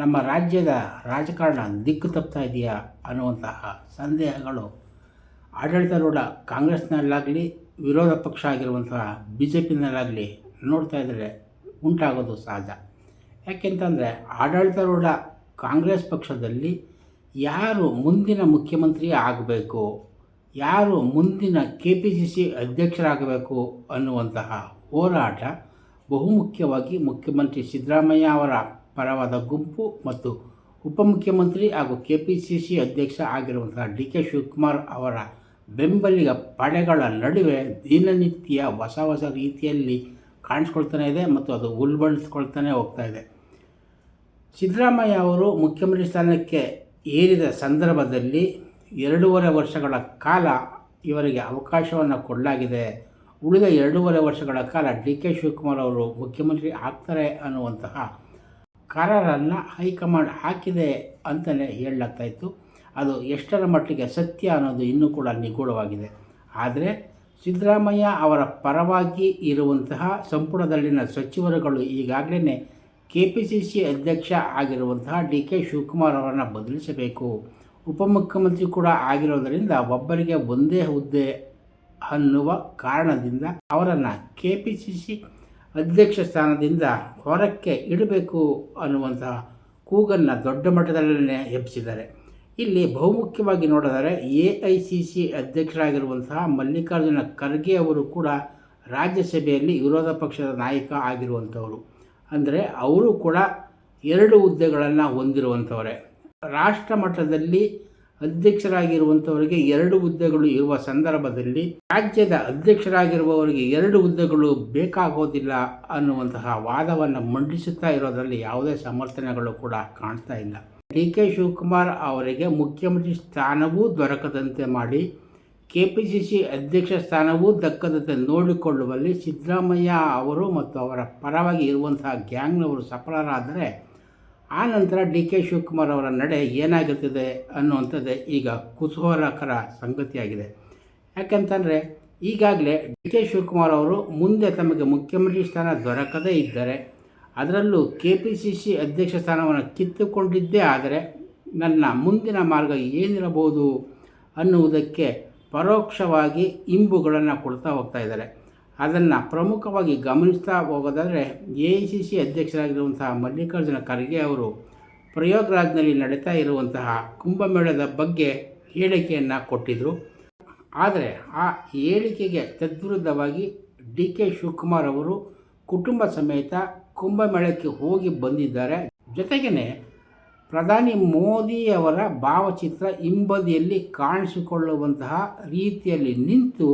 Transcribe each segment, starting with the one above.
ನಮ್ಮ ರಾಜ್ಯದ ರಾಜಕಾರಣ ದಿಕ್ಕು ತಪ್ತಾ ಇದೆಯಾ ಅನ್ನುವಂತಹ ಸಂದೇಹಗಳು ಆಡಳಿತಾರೂಢ ಕಾಂಗ್ರೆಸ್ನಲ್ಲಾಗಲಿ, ವಿರೋಧ ಪಕ್ಷ ಆಗಿರುವಂತಹ ಬಿ ಜೆ ಪಿನಲ್ಲಾಗಲಿ ನೋಡ್ತಾ ಇದ್ದರೆ ಉಂಟಾಗೋದು ಸಹಜ. ಯಾಕೆಂತಂದರೆ ಆಡಳಿತಾರೂಢ ಕಾಂಗ್ರೆಸ್ ಪಕ್ಷದಲ್ಲಿ ಯಾರು ಮುಂದಿನ ಮುಖ್ಯಮಂತ್ರಿ ಆಗಬೇಕು, ಯಾರು ಮುಂದಿನ ಕೆ ಪಿ ಸಿ ಸಿ ಅಧ್ಯಕ್ಷರಾಗಬೇಕು ಅನ್ನುವಂತಹ ಹೋರಾಟ ಬಹುಮುಖ್ಯವಾಗಿ ಮುಖ್ಯಮಂತ್ರಿ ಸಿದ್ದರಾಮಯ್ಯ ಅವರ ಪರವಾದ ಗುಂಪು ಮತ್ತು ಉಪಮುಖ್ಯಮಂತ್ರಿ ಹಾಗೂ ಕೆ ಪಿ ಸಿ ಸಿ ಅಧ್ಯಕ್ಷ ಆಗಿರುವಂತಹ ಡಿ ಕೆ ಶಿವಕುಮಾರ್ ಅವರ ಬೆಂಬಲಿಗ ಪಡೆಗಳ ನಡುವೆ ದಿನನಿತ್ಯ ಹೊಸ ಹೊಸ ರೀತಿಯಲ್ಲಿ ಕಾಣಿಸ್ಕೊಳ್ತಾನೆ ಇದೆ ಮತ್ತು ಅದು ಉಲ್ಬಣಿಸ್ಕೊಳ್ತಾನೆ ಹೋಗ್ತಾ ಇದೆ. ಸಿದ್ದರಾಮಯ್ಯ ಅವರು ಮುಖ್ಯಮಂತ್ರಿ ಸ್ಥಾನಕ್ಕೆ ಏರಿದ ಸಂದರ್ಭದಲ್ಲಿ ಎರಡೂವರೆ ವರ್ಷಗಳ ಕಾಲ ಇವರಿಗೆ ಅವಕಾಶವನ್ನು ಕೊಡಲಾಗಿದೆ. ಉಳಿದ ಎರಡೂವರೆ ವರ್ಷಗಳ ಕಾಲ ಡಿ ಕೆ ಶಿವಕುಮಾರ್ ಅವರು ಮುಖ್ಯಮಂತ್ರಿ ಆಗ್ತಾರೆ ಅನ್ನುವಂತಹ ಕರಾರನ್ನು ಹೈಕಮಾಂಡ್ ಹಾಕಿದೆ ಅಂತಲೇ ಹೇಳಲಾಗ್ತಾ ಇತ್ತು ಅದು ಎಷ್ಟರ ಮಟ್ಟಿಗೆ ಸತ್ಯ ಅನ್ನೋದು ಇನ್ನೂ ಕೂಡ ನಿಗೂಢವಾಗಿದೆ. ಆದರೆ ಸಿದ್ದರಾಮಯ್ಯ ಅವರ ಪರವಾಗಿ ಇರುವಂತಹ ಸಂಪುಟದಲ್ಲಿನ ಸಚಿವರುಗಳು ಈಗಾಗಲೇ ಕೆ ಪಿ ಸಿ ಸಿ ಅಧ್ಯಕ್ಷ ಆಗಿರುವಂತಹ ಡಿ ಕೆ ಶಿವಕುಮಾರ್ ಅವರನ್ನು ಬದಲಿಸಬೇಕು. ಉಪಮುಖ್ಯಮಂತ್ರಿ ಕೂಡ ಆಗಿರೋದರಿಂದ ಒಬ್ಬರಿಗೆ ಒಂದೇ ಹುದ್ದೆ ಅನ್ನುವ ಕಾರಣದಿಂದ ಅವರನ್ನು ಕೆ ಪಿ ಸಿ ಸಿ ಅಧ್ಯಕ್ಷ ಸ್ಥಾನದಿಂದ ಹೊರಕ್ಕೆ ಇಡಬೇಕು ಅನ್ನುವಂತಹ ಕೂಗನ್ನು ದೊಡ್ಡ ಮಟ್ಟದಲ್ಲೇ ಎಬ್ಬಿಸಿದ್ದಾರೆ ಇಲ್ಲಿ ಬಹುಮುಖ್ಯವಾಗಿ ನೋಡಿದರೆ ಎ ಐ ಸಿ ಸಿ ಅಧ್ಯಕ್ಷರಾಗಿರುವಂತಹ ಮಲ್ಲಿಕಾರ್ಜುನ ಖರ್ಗೆ ಅವರು ಕೂಡ ರಾಜ್ಯಸಭೆಯಲ್ಲಿ ವಿರೋಧ ಪಕ್ಷದ ನಾಯಕ ಆಗಿರುವಂಥವರು. ಅಂದರೆ ಅವರು ಕೂಡ ಎರಡು ಹುದ್ದೆಗಳನ್ನು ಹೊಂದಿರುವಂಥವರೇ. ರಾಷ್ಟ್ರ ಮಟ್ಟದಲ್ಲಿ ಅಧ್ಯಕ್ಷರಾಗಿರುವಂಥವರಿಗೆ ಎರಡು ಹುದ್ದೆಗಳು ಇರುವ ಸಂದರ್ಭದಲ್ಲಿ ರಾಜ್ಯದ ಅಧ್ಯಕ್ಷರಾಗಿರುವವರಿಗೆ ಎರಡು ಹುದ್ದೆಗಳು ಬೇಕಾಗೋದಿಲ್ಲ ಅನ್ನುವಂತಹ ವಾದವನ್ನು ಮಂಡಿಸುತ್ತಾ ಇರೋದರಲ್ಲಿ ಯಾವುದೇ ಸಮರ್ಥನೆಗಳು ಕೂಡ ಕಾಣ್ತಾ ಇಲ್ಲ. ಡಿ ಕೆ ಶಿವಕುಮಾರ್ ಅವರಿಗೆ ಮುಖ್ಯಮಂತ್ರಿ ಸ್ಥಾನವೂ ದೊರಕದಂತೆ ಮಾಡಿ ಕೆ ಪಿ ಸಿ ಸಿ ಅಧ್ಯಕ್ಷ ಸ್ಥಾನವೂ ದಕ್ಕದಂತೆ ನೋಡಿಕೊಳ್ಳುವಲ್ಲಿ ಸಿದ್ದರಾಮಯ್ಯ ಅವರು ಮತ್ತು ಅವರ ಪರವಾಗಿ ಇರುವಂತಹ ಗ್ಯಾಂಗ್ನವರು ಸಫಲರಾದರೆ ಆ ನಂತರ ಡಿ ಕೆ ಶಿವಕುಮಾರ್ ಅವರ ನಡೆ ಏನಾಗುತ್ತದೆ ಅನ್ನುವಂಥದ್ದೇ ಈಗ ಕುತೂಹಲಕರ ಸಂಗತಿಯಾಗಿದೆ. ಯಾಕಂತಂದರೆ, ಈಗಾಗಲೇ ಡಿ ಕೆ ಶಿವಕುಮಾರ್ ಅವರು ಮುಂದೆ ತಮಗೆ ಮುಖ್ಯಮಂತ್ರಿ ಸ್ಥಾನ ದೊರಕದೇ ಇದ್ದರೆ, ಅದರಲ್ಲೂ ಕೆ ಪಿ ಸಿ ಸಿ ಅಧ್ಯಕ್ಷ ಸ್ಥಾನವನ್ನು ಕಿತ್ತುಕೊಂಡಿದ್ದೇ ಆದರೆ, ನನ್ನ ಮುಂದಿನ ಮಾರ್ಗ ಏನಿರಬಹುದು ಅನ್ನುವುದಕ್ಕೆ ಪರೋಕ್ಷವಾಗಿ ಇಂಬುಗಳನ್ನು ಕೊಡ್ತಾ ಹೋಗ್ತಾ ಇದ್ದಾರೆ. ಅದನ್ನು ಪ್ರಮುಖವಾಗಿ ಗಮನಿಸ್ತಾ ಹೋಗೋದಾದರೆ ಎ ಐ ಸಿ ಸಿ ಅಧ್ಯಕ್ಷರಾಗಿರುವಂತಹ ಮಲ್ಲಿಕಾರ್ಜುನ ಖರ್ಗೆ ಅವರು ಪ್ರಯೋಗರಾಜ್ನಲ್ಲಿ ನಡೀತಾ ಇರುವಂತಹ ಕುಂಭಮೇಳದ ಬಗ್ಗೆ ಹೇಳಿಕೆಯನ್ನು ಕೊಟ್ಟಿದ್ದರು ಆದರೆ ಆ ಹೇಳಿಕೆಗೆ ತದ್ವಿರುದ್ಧವಾಗಿ ಡಿ ಕೆ ಶಿವಕುಮಾರ್ ಅವರು ಕುಟುಂಬ ಸಮೇತ ಕುಂಭಮೇಳಕ್ಕೆ ಹೋಗಿ ಬಂದಿದ್ದಾರೆ. ಜೊತೆಗೇ ಪ್ರಧಾನಿ ಮೋದಿಯವರ ಭಾವಚಿತ್ರ ಹಿಂಬದಿಯಲ್ಲಿ ಕಾಣಿಸಿಕೊಳ್ಳುವಂತಹ ರೀತಿಯಲ್ಲಿ ನಿಂತು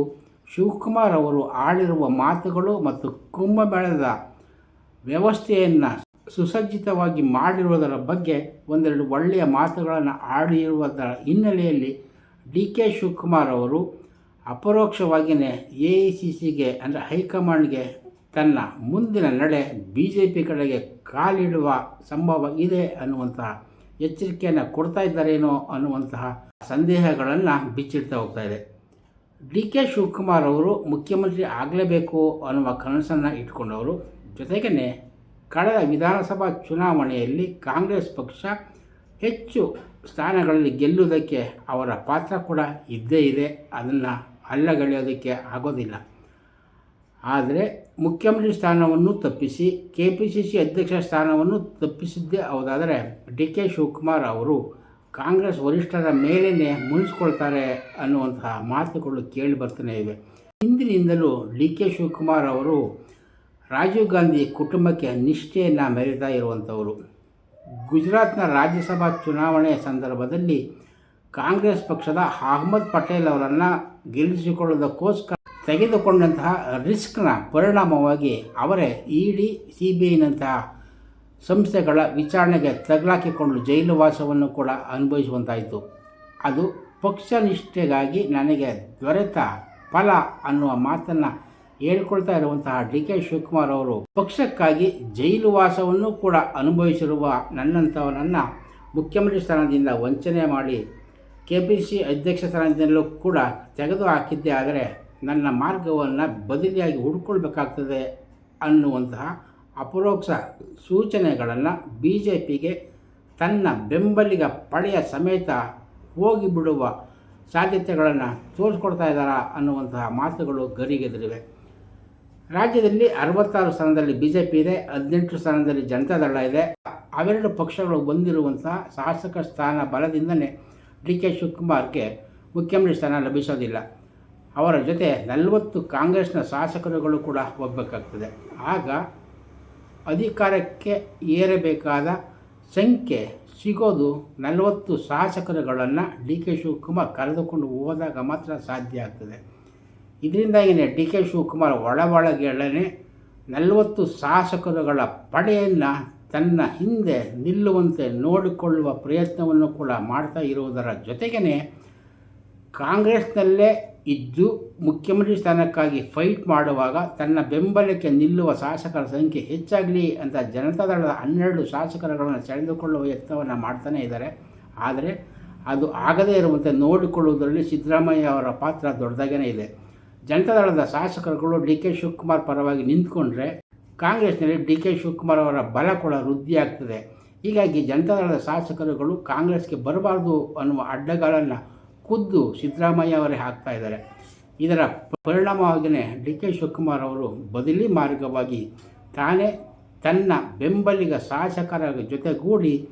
ಶಿವಕುಮಾರ್ ಅವರು ಆಡಿರುವ ಮಾತುಗಳು ಮತ್ತು ಕುಂಭಮೇಳದ ವ್ಯವಸ್ಥೆಯನ್ನು ಸುಸಜ್ಜಿತವಾಗಿ ಮಾಡಿರುವುದರ ಬಗ್ಗೆ ಒಂದೆರಡು ಒಳ್ಳೆಯ ಮಾತುಗಳನ್ನು ಆಡಿರುವುದರ ಹಿನ್ನೆಲೆಯಲ್ಲಿ ಡಿ ಕೆ ಶಿವಕುಮಾರ್ ಅವರು ಅಪರೋಕ್ಷವಾಗಿಯೇ ಎ ಐ ಸಿ ಸಿಗೆ ಅಂದರೆ ಹೈಕಮಾಂಡ್ಗೆ ತನ್ನ ಮುಂದಿನ ನಡೆ ಬಿ ಜೆ ಪಿ ಕಡೆಗೆ ಕಾಲಿಡುವ ಸಂಭವ ಇದೆ ಅನ್ನುವಂತಹ ಎಚ್ಚರಿಕೆಯನ್ನು ಕೊಡ್ತಾ ಇದ್ದಾರೇನೋ ಅನ್ನುವಂತಹ ಸಂದೇಹಗಳನ್ನು ಬಿಚ್ಚಿಡ್ತಾ ಹೋಗ್ತಾ ಇದೆ. ಡಿ ಕೆ ಶಿವಕುಮಾರ್ ಅವರು ಮುಖ್ಯಮಂತ್ರಿ ಆಗಲೇಬೇಕು ಅನ್ನುವ ಕನಸನ್ನು ಇಟ್ಕೊಂಡವರು. ಜೊತೆಗೇ ಕಳೆದ ವಿಧಾನಸಭಾ ಚುನಾವಣೆಯಲ್ಲಿ ಕಾಂಗ್ರೆಸ್ ಪಕ್ಷ ಹೆಚ್ಚು ಸ್ಥಾನಗಳಲ್ಲಿ ಗೆಲ್ಲುವುದಕ್ಕೆ ಅವರ ಪಾತ್ರ ಕೂಡ ಇದ್ದೇ ಇದೆ. ಅದನ್ನು ಅಲ್ಲಗಳೆಯೋದಕ್ಕೆ ಆಗೋದಿಲ್ಲ. ಆದರೆ ಮುಖ್ಯಮಂತ್ರಿ ಸ್ಥಾನವನ್ನು ತಪ್ಪಿಸಿ ಕೆ ಪಿ ಸಿ ಸಿ ಅಧ್ಯಕ್ಷ ಸ್ಥಾನವನ್ನು ತಪ್ಪಿಸಿದ್ದೇ ಹೌದಾದರೆ ಡಿ ಕೆ ಶಿವಕುಮಾರ್ ಅವರು ಕಾಂಗ್ರೆಸ್ ವರಿಷ್ಠರ ಮೇಲೇ ಮುನಿಸ್ಕೊಳ್ತಾರೆ ಅನ್ನುವಂತಹ ಮಾತುಗಳು ಕೇಳಿ ಬರ್ತಾನೆ ಇವೆ. ಹಿಂದಿನಿಂದಲೂ ಡಿ ಕೆ ಶಿವಕುಮಾರ್ ಅವರು ರಾಜೀವ್ ಗಾಂಧಿ ಕುಟುಂಬಕ್ಕೆ ನಿಷ್ಠೆಯನ್ನು ಮೆರೀತಾ ಇರುವಂಥವರು. ಗುಜರಾತ್ನ ರಾಜ್ಯಸಭಾ ಚುನಾವಣೆ ಸಂದರ್ಭದಲ್ಲಿ ಕಾಂಗ್ರೆಸ್ ಪಕ್ಷದ ಅಹ್ಮದ್ ಪಟೇಲ್ ಅವರನ್ನು ಗೆಲ್ಲಿಸಿಕೊಳ್ಳೋದಕ್ಕೋಸ್ಕರ ತೆಗೆದುಕೊಂಡಂತಹ ರಿಸ್ಕ್ನ ಪರಿಣಾಮವಾಗಿ ಅವರೇ ಇ ಡಿ ಸಿ ಬಿ ಐನಂತಹ ಸಂಸ್ಥೆಗಳ ವಿಚಾರಣೆಗೆ ತಗಲಾಕಿಕೊಂಡು ಜೈಲು ವಾಸವನ್ನು ಕೂಡ ಅನುಭವಿಸುವಂತಾಯಿತು. ಅದು ಪಕ್ಷನಿಷ್ಠೆಗಾಗಿ ನನಗೆ ದೊರೆತ ಫಲ ಅನ್ನುವ ಮಾತನ್ನು ಹೇಳ್ಕೊಳ್ತಾ ಇರುವಂತಹ ಡಿ ಕೆ ಶಿವಕುಮಾರ್ ಅವರು. ಪಕ್ಷಕ್ಕಾಗಿ ಜೈಲು ವಾಸವನ್ನು ಕೂಡ ಅನುಭವಿಸಿರುವ ನನ್ನಂಥವನನ್ನು ಮುಖ್ಯಮಂತ್ರಿ ಸ್ಥಾನದಿಂದ ವಂಚನೆ ಮಾಡಿ ಕೆ ಪಿ ಸಿ ಅಧ್ಯಕ್ಷ ಸ್ಥಾನದಿಂದಲೂ ಕೂಡ ತೆಗೆದು ಹಾಕಿದ್ದೇ ಆದರೆ ನನ್ನ ಮಾರ್ಗವನ್ನು ಬದಲಿಯಾಗಿ ಹುಡ್ಕೊಳ್ಬೇಕಾಗ್ತದೆ ಅನ್ನುವಂತಹ ಅಪರೋಕ್ಷ ಸೂಚನೆಗಳನ್ನು ಬಿ ಜೆ ಪಿಗೆ ತನ್ನ ಬೆಂಬಲಿಗ ಪಡೆಯ ಸಮೇತ ಹೋಗಿಬಿಡುವ ಸಾಧ್ಯತೆಗಳನ್ನು ತೋರಿಸ್ಕೊಡ್ತಾ ಇದ್ದಾರಾ ಅನ್ನುವಂತಹ ಮಾತುಗಳು ಗರಿಗೆದರಿವೆ. ರಾಜ್ಯದಲ್ಲಿ ಅರವತ್ತಾರು ಸ್ಥಾನದಲ್ಲಿ ಬಿ ಜೆ ಪಿ ಇದೆ, ಹದಿನೆಂಟು ಸ್ಥಾನದಲ್ಲಿ ಜನತಾದಳ ಇದೆ. ಅವೆರಡು ಪಕ್ಷಗಳು ಹೊಂದಿರುವಂತಹ ಶಾಸಕ ಸ್ಥಾನ ಬಲದಿಂದಲೇ ಡಿ ಕೆ ಶಿವಕುಮಾರ್ಗೆ ಮುಖ್ಯಮಂತ್ರಿ ಸ್ಥಾನ ಲಭಿಸೋದಿಲ್ಲ. ಅವರ ಜೊತೆ ನಲವತ್ತು ಕಾಂಗ್ರೆಸ್ನ ಶಾಸಕರುಗಳು ಕೂಡ ಹೋಗಬೇಕಾಗ್ತದೆ. ಆಗ ಅಧಿಕಾರಕ್ಕೆ ಏರಬೇಕಾದ ಸಂಖ್ಯೆ ಸಿಗೋದು ನಲವತ್ತು ಶಾಸಕರುಗಳನ್ನು ಡಿ ಕೆ ಶಿವಕುಮಾರ್ ಕರೆದುಕೊಂಡು ಹೋದಾಗ ಮಾತ್ರ ಸಾಧ್ಯ ಆಗ್ತದೆ. ಇದರಿಂದಾಗಿಯೇ ಡಿ ಕೆ ಶಿವಕುಮಾರ್ ಒಳ ಒಳಗೆಳನೆ ನಲವತ್ತು ಶಾಸಕರುಗಳ ಪಡೆಯನ್ನು ತನ್ನ ಹಿಂದೆ ನಿಲ್ಲುವಂತೆ ನೋಡಿಕೊಳ್ಳುವ ಪ್ರಯತ್ನವನ್ನು ಕೂಡ ಮಾಡ್ತಾ ಇರುವುದರ ಜೊತೆಗೇ ಕಾಂಗ್ರೆಸ್ನಲ್ಲೇ ಇದ್ದು ಮುಖ್ಯಮಂತ್ರಿ ಸ್ಥಾನಕ್ಕಾಗಿ ಫೈಟ್ ಮಾಡುವಾಗ ತನ್ನ ಬೆಂಬಲಕ್ಕೆ ನಿಲ್ಲುವ ಶಾಸಕರ ಸಂಖ್ಯೆ ಹೆಚ್ಚಾಗಲಿ ಅಂತ ಜನತಾದಳದ ಹನ್ನೆರಡು ಶಾಸಕರುಗಳನ್ನು ಸೆಳೆದುಕೊಳ್ಳುವ ಯತ್ನವನ್ನು ಮಾಡ್ತಾನೇ ಇದ್ದಾರೆ. ಆದರೆ ಅದು ಆಗದೇ ಇರುವಂತೆ ನೋಡಿಕೊಳ್ಳುವುದರಲ್ಲಿ ಸಿದ್ದರಾಮಯ್ಯ ಅವರ ಪಾತ್ರ ದೊಡ್ಡದಾಗೇ ಇದೆ. ಜನತಾ ದಳದ ಶಾಸಕರುಗಳು ಡಿ ಕೆ ಶಿವಕುಮಾರ್ ಪರವಾಗಿ ನಿಂತ್ಕೊಂಡ್ರೆ ಕಾಂಗ್ರೆಸ್ನಲ್ಲಿ ಡಿ ಕೆ ಶಿವಕುಮಾರ್ ಅವರ ಬಲ ಕೂಡ ವೃದ್ಧಿಯಾಗ್ತದೆ ಹೀಗಾಗಿ ಜನತಾದಳದ ಶಾಸಕರುಗಳು ಕಾಂಗ್ರೆಸ್ಗೆ ಬರಬಾರ್ದು ಅನ್ನುವ ಅಡ್ಡಗಳನ್ನು ಖುದ್ದು ಸಿದ್ದರಾಮಯ್ಯ ಅವರೇ ಹಾಕ್ತಾ ಇದ್ದಾರೆ. ಇದರ ಪರಿಣಾಮವಾಗಿಯೇ ಡಿ ಕೆ ಶಿವಕುಮಾರ್ ಅವರು ಬದಲಿ ಮಾರ್ಗವಾಗಿ ತಾನೇ ತನ್ನ ಬೆಂಬಲಿಗ ಶಾಸಕರ ಜೊತೆಗೂಡಿ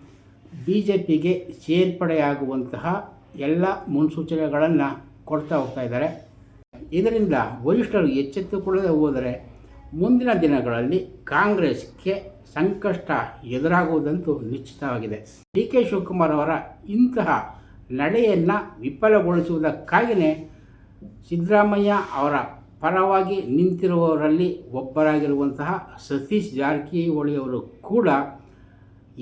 ಬಿ ಜೆ ಪಿಗೆ ಸೇರ್ಪಡೆಯಾಗುವಂತಹ ಎಲ್ಲ ಮುನ್ಸೂಚನೆಗಳನ್ನು ಕೊಡ್ತಾ ಹೋಗ್ತಾ ಇದ್ದಾರೆ. ಇದರಿಂದ ವರಿಷ್ಠರು ಎಚ್ಚೆತ್ತುಕೊಳ್ಳದೆ ಹೋದರೆ ಮುಂದಿನ ದಿನಗಳಲ್ಲಿ ಕಾಂಗ್ರೆಸ್ಗೆ ಸಂಕಷ್ಟ ಎದುರಾಗುವುದಂತೂ ನಿಶ್ಚಿತವಾಗಿದೆ. ಡಿ ಕೆ ಶಿವಕುಮಾರ್ ಅವರ ಇಂತಹ ನಡೆಯನ್ನು ವಿಫಲಗೊಳಿಸುವುದಕ್ಕಾಗಿಯೇ ಸಿದ್ದರಾಮಯ್ಯ ಅವರ ಪರವಾಗಿ ನಿಂತಿರುವವರಲ್ಲಿ ಒಬ್ಬರಾಗಿರುವಂತಹ ಸತೀಶ್ ಜಾರಕಿಹೊಳಿ ಅವರು ಕೂಡ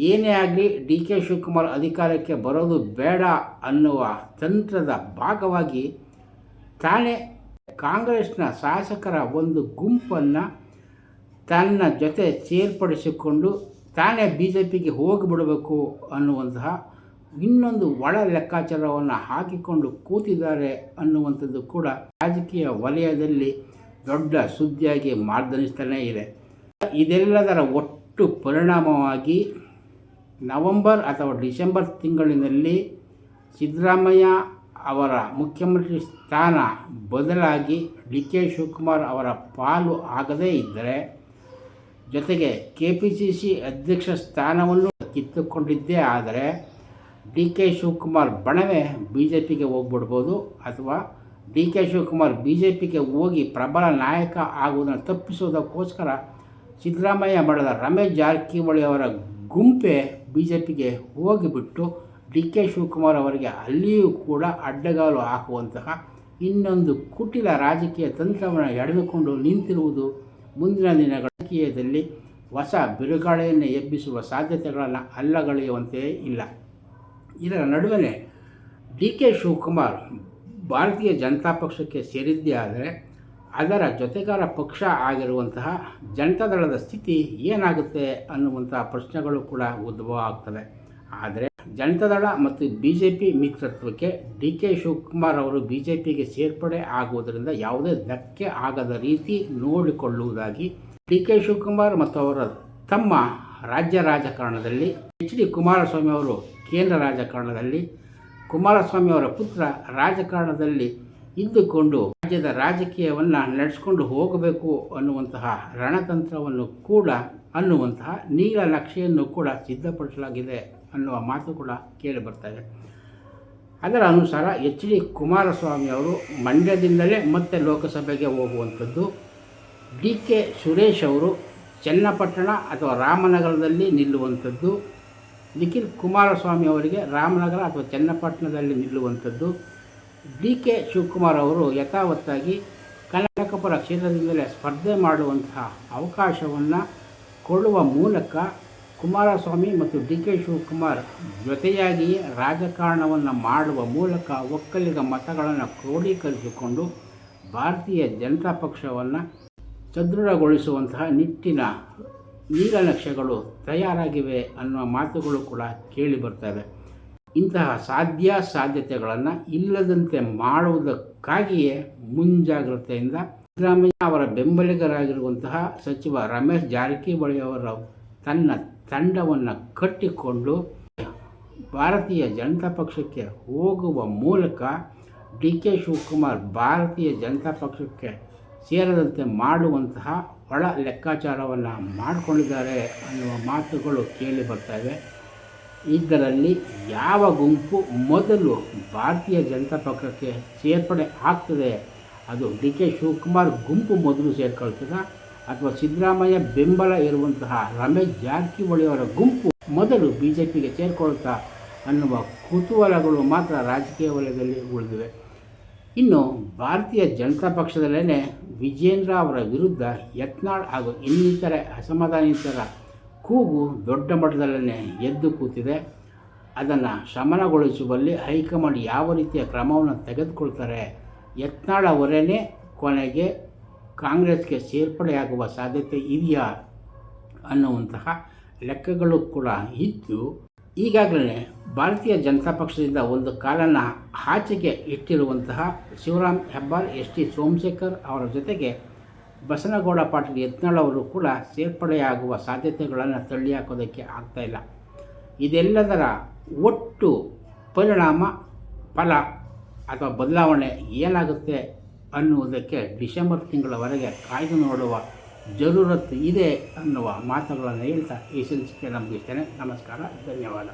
ಏನೇ ಆಗಲಿ ಡಿ ಕೆ ಶಿವಕುಮಾರ್ ಅಧಿಕಾರಕ್ಕೆ ಬರೋದು ಬೇಡ ಅನ್ನುವ ತಂತ್ರದ ಭಾಗವಾಗಿ ತಾನೇ ಕಾಂಗ್ರೆಸ್ನ ಶಾಸಕರ ಒಂದು ಗುಂಪನ್ನು ತನ್ನ ಜೊತೆ ಸೇರ್ಪಡಿಸಿಕೊಂಡು ತಾನೇ ಬಿ ಜೆ ಪಿಗೆ ಹೋಗಿಬಿಡಬೇಕು ಅನ್ನುವಂತಹ ಇನ್ನೊಂದು ಒಳ ಲೆಕ್ಕಾಚಾರವನ್ನು ಹಾಕಿಕೊಂಡು ಕೂತಿದ್ದಾರೆ ಅನ್ನುವಂಥದ್ದು ಕೂಡ ರಾಜಕೀಯ ವಲಯದಲ್ಲಿ ದೊಡ್ಡ ಸುದ್ದಿಯಾಗಿ ಮಾರ್ದನಿಸ್ತಾನೇ ಇದೆ. ಇದೆಲ್ಲದರ ಒಟ್ಟು ಪರಿಣಾಮವಾಗಿ ನವೆಂಬರ್ ಅಥವಾ ಡಿಸೆಂಬರ್ ತಿಂಗಳಿನಲ್ಲಿ ಸಿದ್ದರಾಮಯ್ಯ ಅವರ ಮುಖ್ಯಮಂತ್ರಿ ಸ್ಥಾನ ಬದಲಾಗಿ ಡಿ ಕೆ ಶಿವಕುಮಾರ್ ಅವರ ಪಾಲು ಆಗದೇ ಇದ್ದರೆ ಜೊತೆಗೆ ಕೆ ಪಿ ಸಿ ಸಿ ಅಧ್ಯಕ್ಷ ಸ್ಥಾನವನ್ನು ಕಿತ್ತುಕೊಂಡಿದ್ದೇ ಆದರೆ ಡಿ ಕೆ ಶಿವಕುಮಾರ್ ಬಣವೆ ಬಿ ಜೆ ಪಿಗೆ ಹೋಗ್ಬಿಡ್ಬೋದು ಅಥವಾ D K Shivakumar B J ಪಿಗೆ ಹೋಗಿ ಪ್ರಬಲ ನಾಯಕ ಆಗುವುದನ್ನು ತಪ್ಪಿಸೋದಕ್ಕೋಸ್ಕರ ಸಿದ್ದರಾಮಯ್ಯ ಮಾಡಿದ ರಮೇಶ್ ಜಾರಕಿಹೊಳಿ ಅವರ ಗುಂಪೆ ಬಿ ಜೆ ಪಿಗೆ ಹೋಗಿಬಿಟ್ಟು ಡಿ ಕೆ ಶಿವಕುಮಾರ್ ಅವರಿಗೆ ಅಲ್ಲಿಯೂ ಕೂಡ ಅಡ್ಡಗಾಲು ಹಾಕುವಂತಹ ಇನ್ನೊಂದು ಕುಟಿಲ ರಾಜಕೀಯ ತಂತ್ರವನ್ನು ಎಡೆದುಕೊಂಡು ನಿಂತಿರುವುದು ಮುಂದಿನ ದಿನಗಳ ರಾಜಕೀಯದಲ್ಲಿ ಹೊಸ ಬಿರುಗಾಳಿಯನ್ನು ಎಬ್ಬಿಸುವ ಸಾಧ್ಯತೆಗಳನ್ನು ಅಲ್ಲಗಳೆಯುವಂತೆಯೇ ಇಲ್ಲ. ಇದರ ನಡುವೆ ಡಿ ಕೆ ಶಿವಕುಮಾರ್ ಭಾರತೀಯ ಜನತಾ ಪಕ್ಷಕ್ಕೆ ಸೇರಿದ್ದೇ ಆದರೆ ಅದರ ಜೊತೆಗಾರ ಪಕ್ಷ ಆಗಿರುವಂತಹ ಜನತಾದಳದ ಸ್ಥಿತಿ ಏನಾಗುತ್ತೆ ಅನ್ನುವಂತಹ ಪ್ರಶ್ನೆಗಳು ಕೂಡ ಉದ್ಭವ ಆಗ್ತವೆ ಆದರೆ ಜನತಾದಳ ಮತ್ತು ಬಿ ಜೆ ಪಿ ಮಿತ್ರತ್ವಕ್ಕೆ ಡಿ ಕೆ ಶಿವಕುಮಾರ್ ಅವರು ಬಿ ಜೆ ಪಿಗೆ ಸೇರ್ಪಡೆ ಆಗುವುದರಿಂದ ಯಾವುದೇ ಧಕ್ಕೆ ಆಗದ ರೀತಿ ನೋಡಿಕೊಳ್ಳುವುದಾಗಿ ಡಿ ಕೆ ಶಿವಕುಮಾರ್ ಮತ್ತು ಅವರ ತಮ್ಮ ರಾಜ್ಯ ರಾಜಕಾರಣದಲ್ಲಿ ಎಚ್ ಡಿ ಕುಮಾರಸ್ವಾಮಿ ಅವರು ಕೇಂದ್ರ ರಾಜಕಾರಣದಲ್ಲಿ ಕುಮಾರಸ್ವಾಮಿ ಅವರ ಪುತ್ರ ರಾಜಕಾರಣದಲ್ಲಿ ಇದ್ದುಕೊಂಡು ರಾಜ್ಯದ ರಾಜಕೀಯವನ್ನು ನಡೆಸ್ಕೊಂಡು ಹೋಗಬೇಕು ಅನ್ನುವಂತಹ ರಣತಂತ್ರವನ್ನು ಕೂಡ ಅನ್ನುವಂತಹ ನೀಲ ನಕ್ಷೆಯನ್ನು ಕೂಡ ಸಿದ್ಧಪಡಿಸಲಾಗಿದೆ ಅನ್ನುವ ಮಾತು ಕೂಡ ಕೇಳಿ ಇದೆ. ಅದರ ಅನುಸಾರ ಎಚ್ ಡಿ ಕುಮಾರಸ್ವಾಮಿ ಅವರು ಮಂಡ್ಯದಿಂದಲೇ ಮತ್ತೆ ಲೋಕಸಭೆಗೆ ಹೋಗುವಂಥದ್ದು. ಡಿ ಕೆ ಸುರೇಶ್ ಅವರು ಚನ್ನಪಟ್ಟಣ ಅಥವಾ ರಾಮನಗರದಲ್ಲಿ ನಿಲ್ಲುವಂಥದ್ದು. ನಿಖಿಲ್ ಕುಮಾರಸ್ವಾಮಿ ಅವರಿಗೆ ರಾಮನಗರ ಅಥವಾ ಚನ್ನಪಟ್ಟಣದಲ್ಲಿ ನಿಲ್ಲುವಂಥದ್ದು. ಡಿ ಕೆ ಶಿವಕುಮಾರ್ ಅವರು ಯಥಾವತ್ತಾಗಿ ಕನಕಪುರ ಕ್ಷೇತ್ರದಿಂದಲೇ ಸ್ಪರ್ಧೆ ಮಾಡುವಂತಹ ಅವಕಾಶವನ್ನು ಕೊಡುವ ಮೂಲಕ ಕುಮಾರಸ್ವಾಮಿ ಮತ್ತು ಡಿ ಕೆ ಶಿವಕುಮಾರ್ ಜೊತೆಯಾಗಿಯೇ ರಾಜಕಾರಣವನ್ನು ಮಾಡುವ ಮೂಲಕ ಒಕ್ಕಲಿಗ ಮತಗಳನ್ನು ಕ್ರೋಢೀಕರಿಸಿಕೊಂಡು ಭಾರತೀಯ ಜನತಾ ಪಕ್ಷವನ್ನು ಸದೃಢಗೊಳಿಸುವಂತಹ ನಿಟ್ಟಿನ ನೀಲನಕ್ಷೆಗಳು ತಯಾರಾಗಿವೆ ಅನ್ನುವ ಮಾತುಗಳು ಕೂಡ ಕೇಳಿ ಬರ್ತವೆ. ಇಂತಹ ಸಾಧ್ಯ ಸಾಧ್ಯತೆಗಳನ್ನು ಇಲ್ಲದಂತೆ ಮಾಡುವುದಕ್ಕಾಗಿಯೇ ಮುಂಜಾಗ್ರತೆಯಿಂದ ಸಿದ್ದರಾಮಯ್ಯ ಅವರ ಬೆಂಬಲಿಗರಾಗಿರುವಂತಹ ಸಚಿವ ರಮೇಶ್ ಜಾರಕಿಹೊಳಿ ಅವರ ತನ್ನ ತಂಡವನ್ನು ಕಟ್ಟಿಕೊಂಡು ಭಾರತೀಯ ಜನತಾ ಪಕ್ಷಕ್ಕೆ ಹೋಗುವ ಮೂಲಕ ಡಿ ಕೆ ಶಿವಕುಮಾರ್ ಭಾರತೀಯ ಜನತಾ ಪಕ್ಷಕ್ಕೆ ಸೇರದಂತೆ ಮಾಡುವಂತಹ ಒಳ ಲೆಕ್ಕಾಚಾರವನ್ನು ಮಾಡಿಕೊಂಡಿದ್ದಾರೆ ಅನ್ನುವ ಮಾತುಗಳು ಕೇಳಿ ಬರ್ತವೆ. ಇದರಲ್ಲಿ ಯಾವ ಗುಂಪು ಮೊದಲು ಭಾರತೀಯ ಜನತಾ ಪಕ್ಷಕ್ಕೆ ಸೇರ್ಪಡೆ ಆಗ್ತದೆ? ಅದು ಡಿ ಕೆ ಶಿವಕುಮಾರ್ ಗುಂಪು ಮೊದಲು ಸೇರ್ಕೊಳ್ತದ ಅಥವಾ ಸಿದ್ದರಾಮಯ್ಯ ಬೆಂಬಲ ಇರುವಂತಹ ರಮೇಶ್ ಜಾರಕಿಹೊಳಿ ಅವರ ಗುಂಪು ಮೊದಲು ಬಿ ಜೆ ಪಿಗೆ ಸೇರ್ಕೊಳ್ತಾ ಅನ್ನುವ ಕುತೂಹಲಗಳು ಮಾತ್ರ ರಾಜಕೀಯ ವಲಯದಲ್ಲಿ ಉಳಿದಿವೆ. ಇನ್ನು ಭಾರತೀಯ ಜನತಾ ಪಕ್ಷದಲ್ಲೇ ವಿಜೇಂದ್ರ ಅವರ ವಿರುದ್ಧ ಯತ್ನಾಳ್ ಹಾಗೂ ಇನ್ನಿತರೆ ಅಸಮಾಧಾನಿತರ ಕೂಗು ದೊಡ್ಡ ಮಟ್ಟದಲ್ಲೇ ಎದ್ದು ಕೂತಿದೆ. ಅದನ್ನು ಶಮನಗೊಳಿಸುವಲ್ಲಿ ಹೈಕಮಾಂಡ್ ಯಾವ ರೀತಿಯ ಕ್ರಮವನ್ನು ತೆಗೆದುಕೊಳ್ತಾರೆ ಯತ್ನಾಳ್ ಅವರೇ ಕೊನೆಗೆ ಕಾಂಗ್ರೆಸ್ಗೆ ಸೇರ್ಪಡೆಯಾಗುವ ಸಾಧ್ಯತೆ ಇದೆಯಾ ಅನ್ನುವಂತಹ ಲೆಕ್ಕಗಳು ಕೂಡ ಇದ್ದು ಈಗಾಗಲೇ ಭಾರತೀಯ ಜನತಾ ಪಕ್ಷದಿಂದ ಒಂದು ಕಾಲನ್ನು ಆಚೆಗೆ ಇಟ್ಟಿರುವಂತಹ ಶಿವರಾಮ್ ಹೆಬ್ಬಾರ್, ಎಸ್ ಟಿ ಸೋಮಶೇಖರ್ ಅವರ ಜೊತೆಗೆ ಬಸನಗೌಡ ಪಾಟೀಲ್ ಯತ್ನಾಳ್ ಅವರು ಕೂಡ ಸೇರ್ಪಡೆಯಾಗುವ ಸಾಧ್ಯತೆಗಳನ್ನು ತಳ್ಳಿ ಹಾಕೋದಕ್ಕೆ ಆಗ್ತಾಯಿಲ್ಲ ಇದೆಲ್ಲದರ ಒಟ್ಟು ಪರಿಣಾಮ, ಫಲ ಅಥವಾ ಬದಲಾವಣೆ ಏನಾಗುತ್ತೆ ಅನ್ನುವುದಕ್ಕೆ ಡಿಸೆಂಬರ್ ತಿಂಗಳವರೆಗೆ ಕಾಯ್ದು ನೋಡುವ ಜರೂರತ್ತು ಇದೆ ಅನ್ನುವ ಮಾತುಗಳನ್ನು ಹೇಳ್ತಾ ಈ ಸಂಚಿಕೆ ನಮಗಿಸ್ತೇನೆ ನಮಸ್ಕಾರ ಧನ್ಯವಾದ.